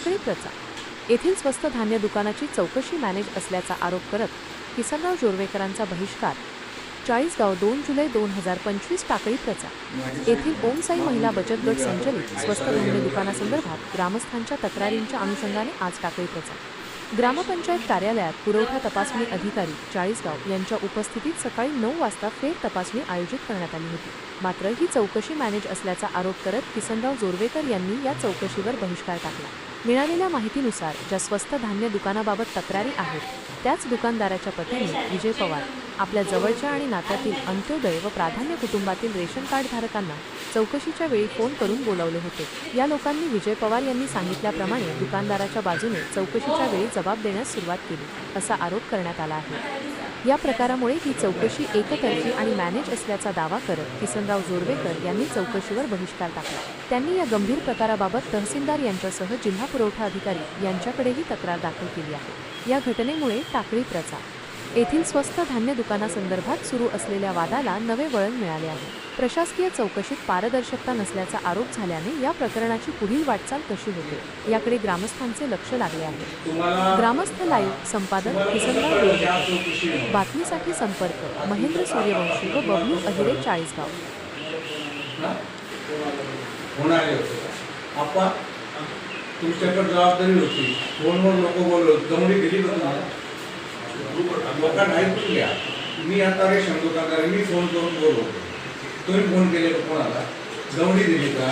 टाकळी प्रचा येथील स्वस्त धान्य दुकानाची चौकशी मॅनेज असल्याचा आरोप करत किसनराव जोरवेकरांचा बहिष्कार. चाळीसगाव दोन जुलै दोन हजार पंचवीस टाकळी प्रचा येथील ओमसाई महिला बचत गट संचलित स्वस्त धान्य दुकानासंदर्भात ग्रामस्थांच्या तक्रारींच्या अनुषंगाने आज टाकळी प्रचा ग्रामपंचायत कार्यालयात पुरवठा तपासणी अधिकारी चाळीसगाव यांच्या उपस्थितीत सकाळी नऊ वाजता फेर तपासणी आयोजित करण्यात आली होती. मात्र ही चौकशी मॅनेज असल्याचा आरोप करत किसनराव जोरवेकर यांनी या चौकशीवर बहिष्कार टाकला. मिळालेल्या माहितीनुसार ज्या स्वस्त धान्य दुकानाबाबत तक्रारी आहेत त्याच दुकानदाराच्या पतीने विजय पवार आपल्या जवळच्या आणि नात्यातील अंत्योदय व प्राधान्य कुटुंबातील रेशन कार्ड धारकांना चौकशीच्या वेळी फोन करून बोलावले होते. या लोकांनी विजय पवार यांनी सांगितल्याप्रमाणे दुकानदाराच्या बाजूने चौकशीच्या वेळी जबाब देण्यास सुरुवात केली असा आरोप करण्यात आला आहे. या प्रकारामुळे ही चौकशी एकतर्फी आणि मॅनेज असल्याचा दावा करत किसनराव जोरवेकर यांनी चौकशीवर बहिष्कार टाकला. त्यांनी या गंभीर प्रकाराबाबत तहसीलदार यांच्यासह जिल्हा पुरवठा अधिकारी यांच्याकडेही तक्रार दाखल केली आहे. या घटनेमुळे टाकळी प्रचार येथील स्वस्त धान्य दुकानासंदर्भात सुरू असलेल्या वादाला नवे वळण मिळाले आहे. प्रशासकीय चौकशीत पारदर्शकता नसल्याचा आरोप झाल्याने या प्रकरणाची पुढील वाटचाल कशी होते याकडे ग्रामस्थांचे लक्ष लागले आहे. ग्रामस्थ लाईव्ह संपादक किसनराव बातमीसाठी संपर्क महेंद्र सूर्यवंशी व बबलू अहिरे चाळीसगाव. तुमच्याकडे जबाबदारी होती. फोनवर नको बोललो? जमली गेली लोकांना ऐकून घ्या मी आता रेशन दुकानदार मी फोन करून बोलवतो. तुम्ही फोन केले कोणाला? दौंडी दिली का?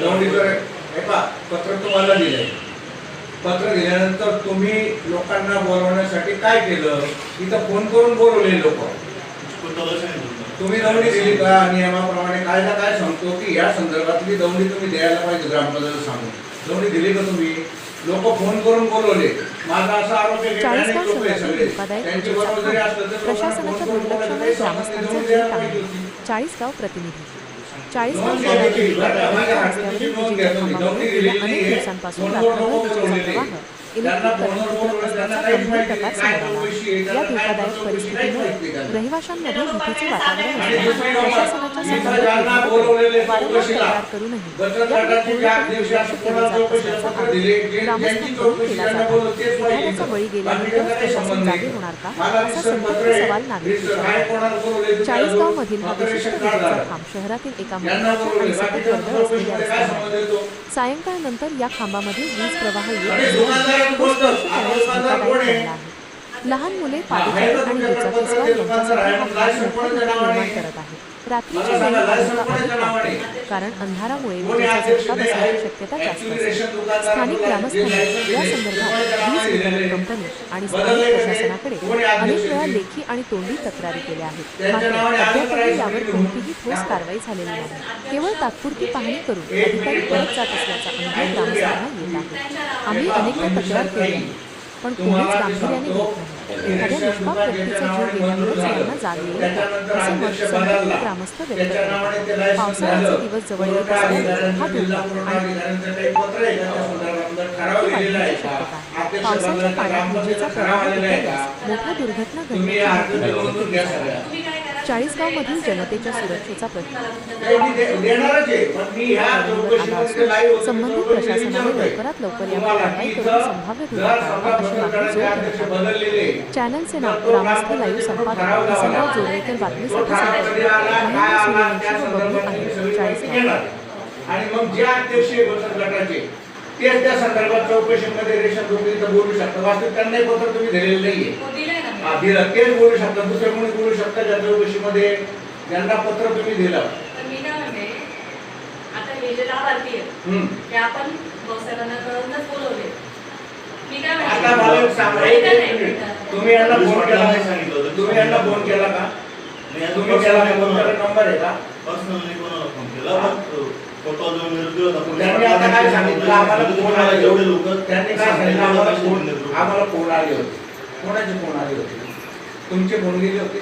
दौंडी जर हे पा पत्र तुम्हाला दिलंय. पत्र दिल्यानंतर तुम्ही लोकांना बोलवण्यासाठी काय केलं? इथं फोन करून बोलवले लोक. तुम्ही दौंडी दिली का? नियमाप्रमाणे कायदा काय सांगतो की या संदर्भातली दौंडी तुम्ही द्यायला पाहिजे ग्रामपंचायत सांगून. दौंडी दिली का तुम्ही? लोक फोन करून बोलवले. माझा असा आरोप आहे प्रशासनाच्या दुर्लक्षामुळे ग्रामस्थांचे जीव. चाळीसगाव प्रतिनिधी. चाळीसगाव शहरातील रस्त्यावरील विजेच्या गेल्या अनेक. दिवसांपासून रात्रभर विजेचा. प्रवाह इलेक्ट्रिक करंट गंभीर प्रकार समोर आला या धोकादायक परिस्थितीमुळे रहिवाशांमध्ये भीतीचे वातावरण प्रशासनाच्या संबंधित वारंवार तक्रार करूनही केले जात. एखाद्याचा बळी गेल्यानंतर प्रशासन जागे. होणार का असा. सवाल नागरिक चाळीसगाव? मधील हा विशिष्ट विजेचा. खांब शहरातील एका महत्त्वाच्या आणि सतत वर्दळ असलेल्या रस्त्यावर येतो? सायंकाळनंतर या खांबामध्ये वीज प्रवाह येत लहान मुले का आणि दुचाकीस्वार? यांच्यासाठी? निर्माण करत आहे. रात्रीच्या वेळी कारण अंधारामुळे विजेचा झटका बसण्याची? शक्यता जास्त असते स्थानिक ग्रामस्थांनी या संदर्भात वीज वितरण? कंपनी आणि स्थानिक? प्रशासनाकडे अनेक वेळा? लेखी आणि तोंडी तक्रारी केल्या आहेत मात्र अद्यापही यावर कोणतीही ठोस. कारवाई झालेली नाही केवळ तात्पुरती पाहणी करून अधिकारी परत जात असल्याचा अनुभव ग्रामस्थांना येत आहे आम्ही अनेकदा तक्रार केली आहे पण कोणीच गांभीर्याने घेत नाही एखाद्या निष्पाप व्यक्तीचा जीव गेल्यामुळेच यांना जाग येईल असे मत ग्रामस्थ व्यक्त पावसाळ्याचे दिवस जवळ येत असल्याने हा धोका आणि वाढण्याची शक्यता पावसाच्या पाण्यात विजेचा प्रवाह मोठ्या दुर्घटना तुम्ही घडण्याची चाळीसगावमधील चाळीसगाव मधील जनतेच्या सुरक्षेचा प्रश्न. संबंधित प्रशासनाने लवकरात लवकर यावर कारवाई करून संभाव्य जर टाळावा अशी मागणी जोर चॅनलचे नाव ग्रामस्थ लाईव्ह संपादक ठराव लावला. किसनराव बातमीसाठी संपर्क आहे. आणि मग जे अध्यक्ष बचत गटाचे ते त्या संदर्भात चौकशीमध्ये रेशन तुम्ही बोलू शकता. वास्तविक त्यांनाही पत्र तुम्ही दिलेलं नाहीये. तेच बोलू शकतात दुसरे कोणी बोलू शकतात त्या चौकशीमध्ये? ज्यांना पत्र तुम्ही दिलं. पण मी काय म्हणते, आता हे जे लाभार्थी आहेत, हम्म. ते आपण भाऊसाहेबांना कळवूनच बोलवले. मी काय आता म्हणते, मला एक सांगा एक एक मिनिट. तुम्ही यांना फोन केला तुम्ही यांना फोन केला का? तुम्ही केला का तुमच्याकडे नंबर आहे का? त्यांनी आता काय सांगितलं? आम्हाला फोन आले. जेवढे लोक त्यांनी काय सांगितलं आम्हाला फोन आम्हाला फोन आले होते. कोणाचे फोन आले होते? तुमचे फोन गेले होते?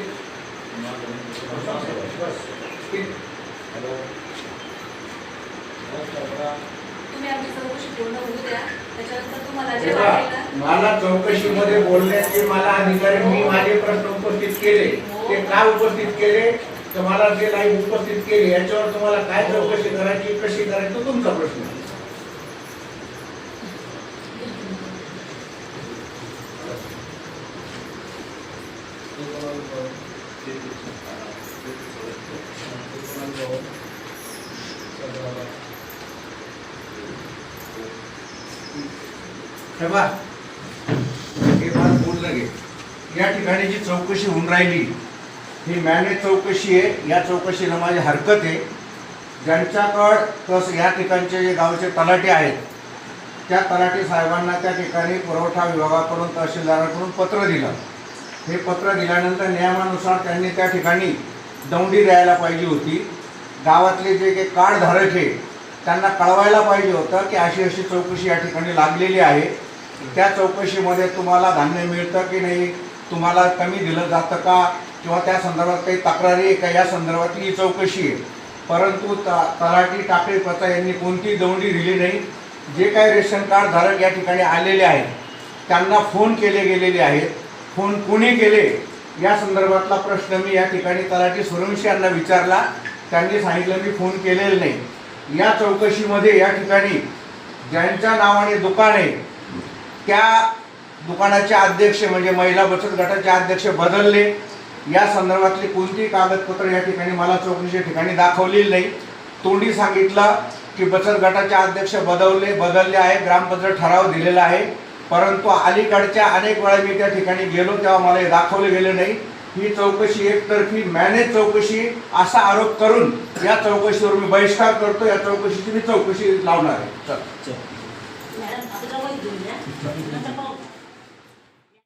मला चौकशीमध्ये बोलण्याचे मला अधिकारी मी माझे प्रश्न उपस्थित केले. ते का उपस्थित केले? तर मला जे लाईव्ह उपस्थित केले याच्यावर तुम्हाला काय चौकशी करायची कशी करायची तो तुमचा प्रश्न आहे. हे फार बोललं या ठिकाणी जी चौकशी होऊन राहिली ही मॅनेज चौकशी आहे या चौकशीला माझी हरकत आहे. ज्यांच्याकड तस या ठिकाणचे जे गावचे तलाटे आहेत त्या तलाठी साहेबांना त्या ठिकाणी पुरवठा विभागाकडून तहसीलदाराकडून पत्र दिलं. हे पत्र दिल्यानंतर नियमानुसार त्यांनी त्या ठिकाणी दौंडी द्यायला पाहिजे होती. गावातले जे काही कार्डधारक आहे त्यांना कळवायला पाहिजे होतं की अशी अशी चौकशी या ठिकाणी लागलेली आहे. त्या चौकशीमध्ये तुम्हाला धान्य मिळतं की नाही तुम्हाला कमी दिलं जातं का किंवा त्या संदर्भात काही तक्रारी आहे का या संदर्भातली ही चौकशी आहे. परंतु त तलाठी टाकळी प्रथा यांनी कोणतीही दौंडी दिली नाही. जे काही रेशन कार्ड धारक या ठिकाणी आलेले आहेत त्यांना फोन केले गेलेले आहेत. फोन कोणी केले या संदर्भातला प्रश्न मी या ठिकाणी तलाठी सूर्यवंशी यांना विचारला. त्यांनी सांगितलं मी फोन केलेलं नाही. या चौकशीमध्ये या ठिकाणी ज्यांच्या नावाने दुकान आहे त्या दुकानाचे अध्यक्ष म्हणजे महिला बचत गटाचे अध्यक्ष बदलले. या संदर्भातली कोणतीही कागदपत्र या ठिकाणी मला चौकशीच्या ठिकाणी दाखवलेली नाही. तोंडी सांगितलं की बचत गटाचे अध्यक्ष बदलले बदलले आहे. ग्रामपंचायत ठराव दिलेला आहे. परंतु अलीकडच्या अनेक वेळा मी त्या ठिकाणी गेलो तेव्हा मला हे दाखवले गेले नाही. ही चौकशी एकतर्फी मॅनेज चौकशी असा आरोप करून या चौकशीवर मी बहिष्कार करतो. या चौकशीची मी चौकशी लावणार आहे.